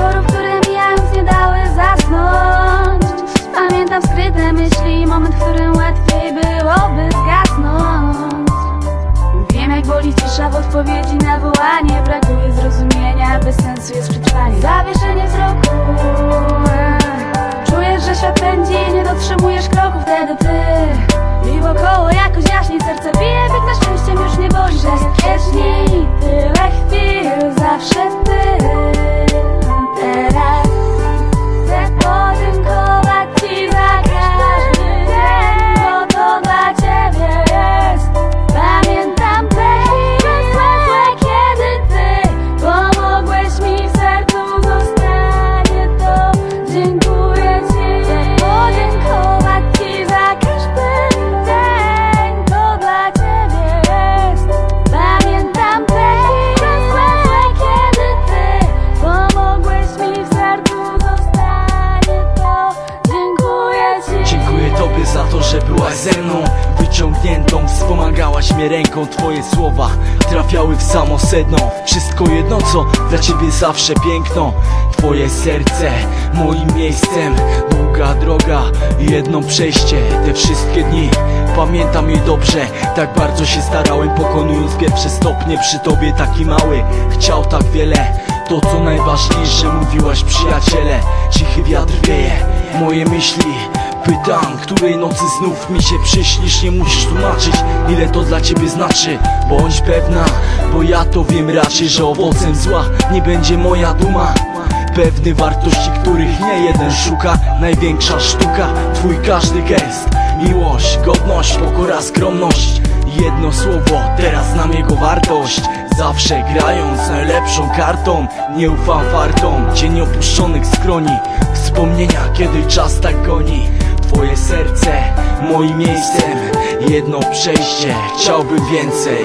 wieczoru, które mijając nie dały zasnąć. Pamiętam skryte myśli, moment, w którym łatwiej byłoby zgasnąć. Wiem jak boli cisza w odpowiedzi na wołanie. Brakuje zrozumienia, bez sensu jest przetrwanie. Zawieszenie wzroku. Byłaś ze mną Wyciągniętą, wspomagałaś mnie ręką. Twoje słowa trafiały w samo sedno. Wszystko jedno, co dla ciebie zawsze piękno. Twoje serce, moim miejscem. Długa droga, jedno przejście. Te wszystkie dni, pamiętam je dobrze. Tak bardzo się starałem, pokonując pierwsze stopnie Przy tobie. Taki mały, chciał tak wiele. To co najważniejsze, mówiłaś przyjaciele. Cichy wiatr wieje, moje myśli Pytam, której nocy znów mi się przyśnisz Nie musisz tłumaczyć, ile to dla ciebie znaczy. Bądź pewna, bo ja to wiem raczej Że owocem zła nie będzie moja duma. Pewny wartości, których nie jeden szuka Największa sztuka, twój każdy gest. Miłość, godność, pokora, skromność. Jedno słowo, teraz znam jego wartość. Zawsze grając najlepszą kartą Nie ufam fartom, cień opuszczonych skroni Wspomnienia, kiedy czas tak goni moim miejscem. Jedno przejście, chciałbym więcej